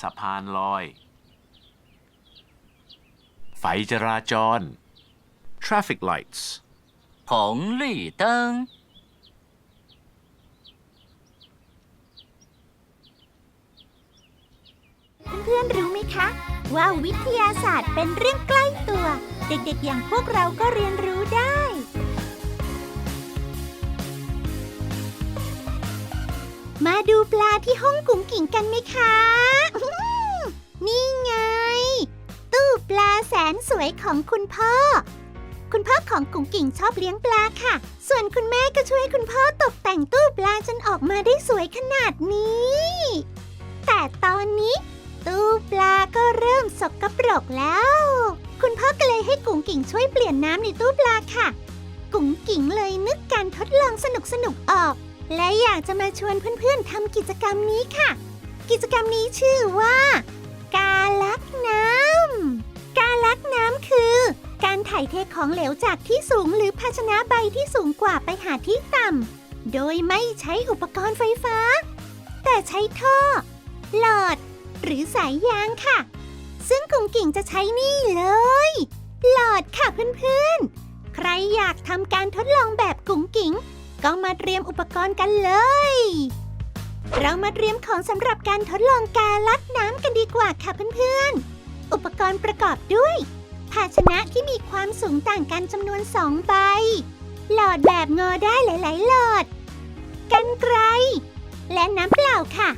สะพานลอย ไฟจราจร traffic lights 红绿灯， เพื่อนๆรู้ไหมคะ ว่าวิทยาศาสตร์เป็นเรื่องใกล้ตัว เด็กๆ อย่างพวกเราก็เรียนรู้ได้ มาดูปลาที่ห้องกุ๋งกิ่งกันไหมคะ ปลาแสนสวยของคุณพ่อ คุณพ่อของกุ๋งกิ่งชอบเลี้ยงปลาค่ะ ส่วนคุณแม่ก็ช่วยคุณพ่อตกแต่งตู้ปลาจนออกมาได้สวยขนาดนี้ แต่ตอนนี้ ตู้ปลาก็เริ่มสกปรกแล้ว คุณพ่อก็เลยให้กุ๋งกิ่งช่วยเปลี่ยนน้ำในตู้ปลาค่ะ กุ๋งกิ่งเลยนึกการทดลองสนุกๆออก และอยากจะมาชวนเพื่อนๆทำกิจกรรมนี้ค่ะ กิจกรรมนี้ชื่อว่า การลักน้ำการลักน้ำ คือ การถ่ายเทของเหลวจากที่สูงหรือภาชนะใบที่สูงกว่าไปหาที่ต่ำ โดยไม่ใช้อุปกรณ์ไฟฟ้า แต่ใช้ท่อ หลอด หรือสายยางค่ะ ซึ่งกุ่งกิ่งจะใช้นี่เลย หลอดค่ะเพื่อนๆ ใครอยากทำการทดลองแบบกุ๋งกิ่ง ก็มาเตรียมอุปกรณ์กันเลย เรามาเตรียมของสำหรับการทดลองการลัดน้ำกันดีกว่าค่ะเพื่อนๆอุปกรณ์ประกอบด้วย ภาชนะที่มีความสูงต่างกันจำนวนสองใบ หลอดแบบงอได้หลาย ๆ หลอด กันไกรและน้ำเปล่าค่ะ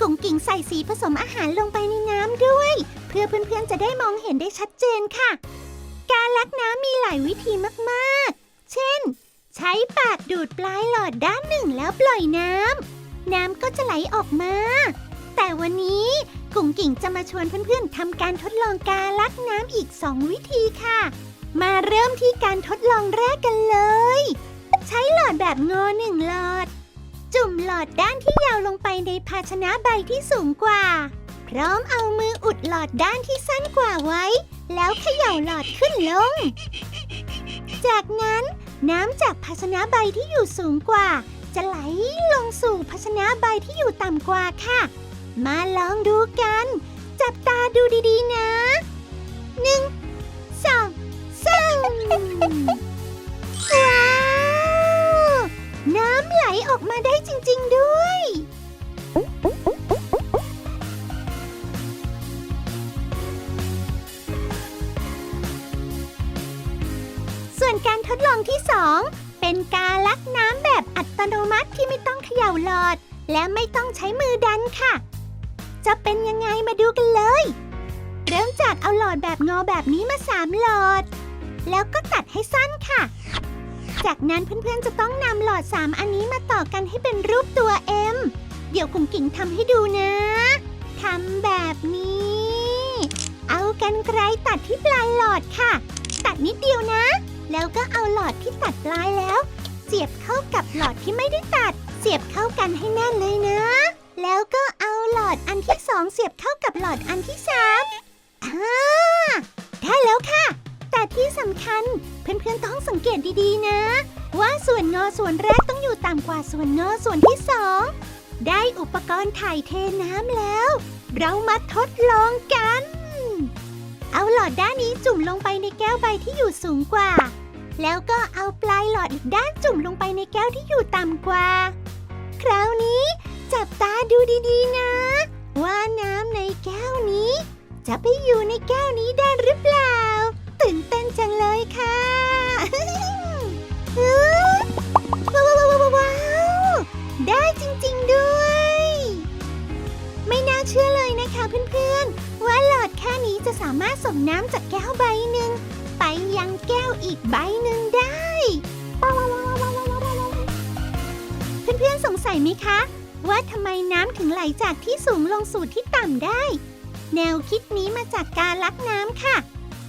กุ๋งกิ่งใส่สีผสมอาหารลงไปในน้ำด้วย เพื่อเพื่อน ๆ จะได้มองเห็นได้ชัดเจนค่ะ การลักน้ำมีหลายวิธีมาก ๆ เช่น ใช้ปากดูดปลายหลอดด้านหนึ่งแล้วปล่อยน้ำน้ำก็จะไหลออกมา แต่วันนี้ กุ๋งกิ่งจะมาชวนเพื่อนๆทำการทดลองการลักน้ำอีก 2 วิธีค่ะ มาเริ่มที่การทดลองแรกกันเลย ใช้หลอดแบบงอหนึ่งหลอด จุ่มหลอดด้านที่ยาวลงไปในภาชนะใบที่สูงกว่า พร้อมเอามืออุดหลอดด้านที่สั้นกว่าไว้ แล้วเขย่าหลอดขึ้นลง จากนั้นน้ำจากภาชนะใบที่อยู่สูงกว่า จะไหลลงสู่ภาชนะใบที่อยู่ต่ำกว่าค่ะ มาลองดูกัน จับตาดูดีๆนะหนึ่งสองสามว้าว น้ำไหลออกมาได้จริง ๆด้วย ส่วนการทดลองที่2เป็นการลักน้ำแบบอัตโนมัติที่ไม่ต้องเขย่าหลอด และไม่ต้องใช้มือดันค่ะ จะเป็นยังไงมาดูกันเลย เริ่มจากเอาหลอดแบบงอแบบนี้มา3หลอด แล้วก็ตัดให้สั้นค่ะ จากนั้นเพื่อนๆจะต้องนำหลอด3อันนี้มาต่อกันให้เป็นรูปตัว M เดี๋ยวกุ๋งกิ่งทำให้ดูนะทำแบบนี้ เอากันไกลตัดที่ปลายหลอดค่ะ ตัดนิดเดียวนะ แล้วก็เอาหลอดที่ตัดปลายแล้ว เสียบเข้ากับหลอดที่ไม่ได้ตัด เสียบเข้ากันให้แน่นเลยนะ แล้วก็เอาหลอดอันที่สองเสียบเข้ากับหลอดอันที่สามอ่าได้แล้วค่ะ แต่ที่สำคัญเพื่อนๆต้องสังเกตดีๆนะ ว่าส่วนงอส่วนแรกต้องอยู่ต่ำกว่าส่วนงอส่วนที่สองได้อุปกรณ์ถ่ายเทน้ำแล้ว เรามาทดลองกัน เอาหลอดด้านนี้จุ่มลงไปในแก้วใบที่อยู่สูงกว่า แล้วก็เอาปลายหลอดอีกด้านจุ่มลงไปในแก้วที่อยู่ต่ำกว่า คราวนี้ จับตาดูดีๆนะ ว่าน้ำในแก้วนี้ จะไปอยู่ในแก้วนี้ได้หรือเปล่า ตื่นเต้นจังเลยค่ะว้าวว้าวว้าวว้าวได้จริงๆด้วย ไม่น่าเชื่อเลยนะคะเพื่อนๆ ว่าหลอดแค่นี้จะสามารถส่งน้ำจากแก้วใบหนึ่งไปยังแก้วอีกใบหนึ่งได้ เพื่อนๆสงสัยไหมคะ ว่าทำไมน้ำถึงไหลจากที่สูงลงสู่ที่ต่ำได้ แนวคิดนี้มาจากการลักน้ำค่ะ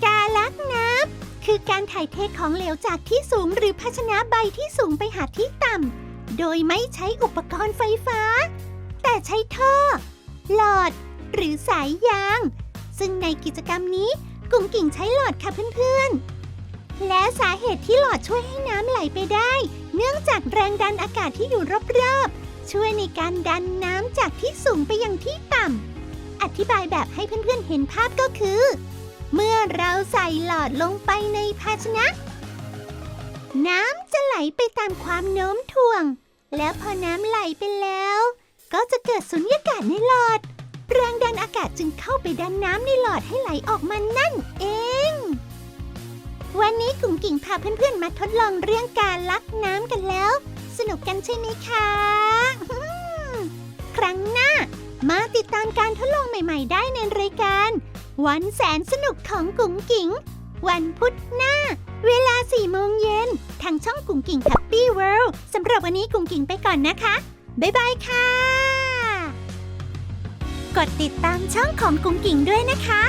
การลักน้ำคือการถ่ายเทของเหลวจากที่สูงหรือภาชนะใบที่สูงไปหาที่ต่ำโดยไม่ใช้อุปกรณ์ไฟฟ้า แต่ใช้ท่อ หลอด หรือสายยาง ซึ่งในกิจกรรมนี้กุ๋งกิ่งใช้หลอดค่ะเพื่อนๆ และสาเหตุที่หลอดช่วยให้น้ำไหลไปได้ เนื่องจากแรงดันอากาศที่อยู่รอบๆ ช่วยในการดันน้ำจากที่สูงไปยังที่ต่ำ อธิบายแบบให้เพื่อนๆเห็นภาพก็คือ เมื่อเราใส่หลอดลงไปในภาชนะ น้ำจะไหลไปตามความโน้มถ่วง แล้วพอน้ำไหลไปแล้ว ก็จะเกิดสุญญากาศในหลอด แรงดันอากาศจึงเข้าไปดันน้ำในหลอดให้ไหลออกมานั่นเอง วันนี้กุ๋งกิ่งพาเพื่อนๆมาทดลองเรื่องการลักน้ำกันแล้ว สนุกกันใช่ไหมคะ ครั้งหน้า มาติดตามการทดลองใหม่ๆ ได้ในรายการ วันแสนสนุกของกุ๋งกิ๋ง วันพุธหน้า เวลา4โมงเย็น ทางช่องกุ๋งกิ่ง Happy World สำหรับวันนี้กุ๋งกิ่งไปก่อนนะคะ บ๊ายบายค่ะ กดติดตามช่องของกุ๋งกิ่งด้วยนะคะ